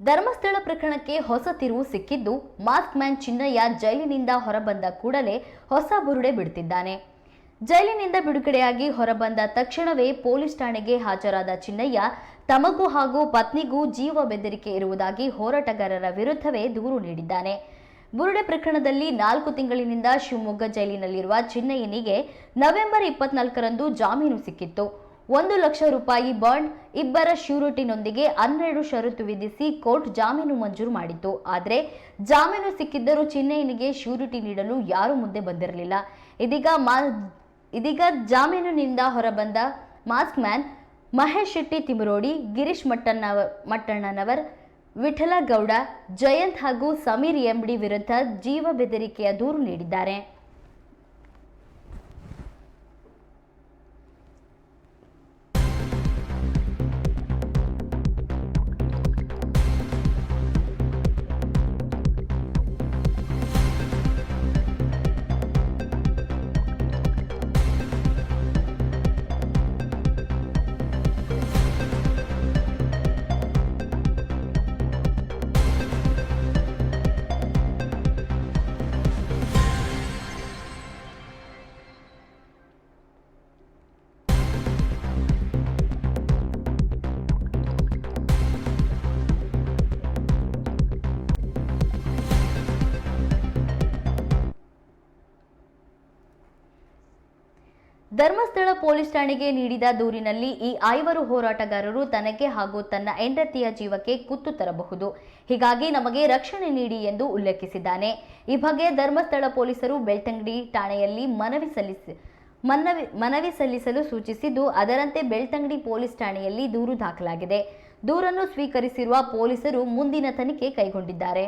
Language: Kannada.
ಧರ್ಮಸ್ಥಳ ಪ್ರಕರಣಕ್ಕೆ ಹೊಸ ತಿರುವು ಸಿಕ್ಕಿದ್ದು, ಮಾಸ್ಕ್ ಮ್ಯಾನ್ ಚಿನ್ನಯ್ಯ ಜೈಲಿನಿಂದ ಹೊರಬಂದ ಕೂಡಲೇ ಹೊಸ ಬುರುಡೆ ಬಿಡುತ್ತಿದ್ದಾನೆ ಜೈಲಿನಿಂದ ಬಿಡುಗಡೆಯಾಗಿ ಹೊರಬಂದ ತಕ್ಷಣವೇ ಪೊಲೀಸ್ ಠಾಣೆಗೆ ಹಾಜರಾದ ಚಿನ್ನಯ್ಯ, ತಮಗೂ ಹಾಗೂ ಪತ್ನಿಗೂ ಜೀವ ಬೆದರಿಕೆ ಇರುವುದಾಗಿ ಹೋರಾಟಗಾರರ ವಿರುದ್ಧವೇ ದೂರು ನೀಡಿದ್ದಾನೆ. ಬುರುಡೆ ಪ್ರಕರಣದಲ್ಲಿ ನಾಲ್ಕು ತಿಂಗಳಿನಿಂದ ಶಿವಮೊಗ್ಗ ಜೈಲಿನಲ್ಲಿರುವ ಚಿನ್ನಯ್ಯನಿಗೆ ನವೆಂಬರ್ ಇಪ್ಪತ್ನಾಲ್ಕರಂದು ಜಾಮೀನು ಸಿಕ್ಕಿತ್ತು. ಒಂದು ಲಕ್ಷ ರೂಪಾಯಿ ಬಾಂಡ್, ಇಬ್ಬರ ಶ್ಯೂರಿಟಿನೊಂದಿಗೆ ಹನ್ನೆರಡು ಷರತ್ತು ವಿಧಿಸಿ ಕೋರ್ಟ್ ಜಾಮೀನು ಮಂಜೂರು ಮಾಡಿತ್ತು. ಆದರೆ ಜಾಮೀನು ಸಿಕ್ಕಿದ್ದರೂ ಚಿನ್ನಯ್ಯನಿಗೆ ಶ್ಯೂರಿಟಿ ನೀಡಲು ಯಾರೂ ಮುಂದೆ ಬಂದಿರಲಿಲ್ಲ. ಇದೀಗ ಮಾ, ಇದೀಗ ಜಾಮೀನಿನಿಂದ ಹೊರಬಂದ ಮಾಸ್ಕ್ ಮ್ಯಾನ್ ಮಹೇಶ್ ಶೆಟ್ಟಿ ತಿಮರೋಡಿ ಗಿರೀಶ್ ಮಟ್ಟಣ್ಣ ಮಟ್ಟಣ್ಣನವರ್ ವಿಠಲ ಗೌಡ ಜಯಂತ್ ಹಾಗೂ ಸಮೀರ್ ಎಂಬಡಿ ವಿರುದ್ಧ ಜೀವ ಬೆದರಿಕೆಯ ದೂರು ನೀಡಿದ್ದಾರೆ. ಧರ್ಮಸ್ಥಳ ಪೊಲೀಸ್ ಠಾಣೆಗೆ ನೀಡಿದ ದೂರಿನಲ್ಲಿ ಈ ಐವರು ಹೋರಾಟಗಾರರು ತನಗೆ ಹಾಗೂ ತನ್ನ ಹೆಂಡತಿಯ ಜೀವಕ್ಕೆ ಕುತ್ತು ತರಬಹುದು. ಹೀಗಾಗಿ ನಮಗೆ ರಕ್ಷಣೆ ನೀಡಿ ಎಂದು ಉಲ್ಲೇಖಿಸಿದ್ದಾನೆ. ಈ ಬಗ್ಗೆ ಧರ್ಮಸ್ಥಳ ಪೊಲೀಸರು ಬೆಳ್ತಂಗಡಿ ಠಾಣೆಯಲ್ಲಿ ಮನವಿ ಸಲ್ಲಿಸಿ ಮನವಿ ಮನವಿ ಸಲ್ಲಿಸಲು ಸೂಚಿಸಿದ್ದು, ಅದರಂತೆ ಬೆಳ್ತಂಗಡಿ ಪೊಲೀಸ್ ಠಾಣೆಯಲ್ಲಿ ದೂರು ದಾಖಲಾಗಿದೆ. ದೂರನ್ನು ಸ್ವೀಕರಿಸಿರುವ ಪೊಲೀಸರು ಮುಂದಿನ ತನಿಖೆ ಕೈಗೊಂಡಿದ್ದಾರೆ.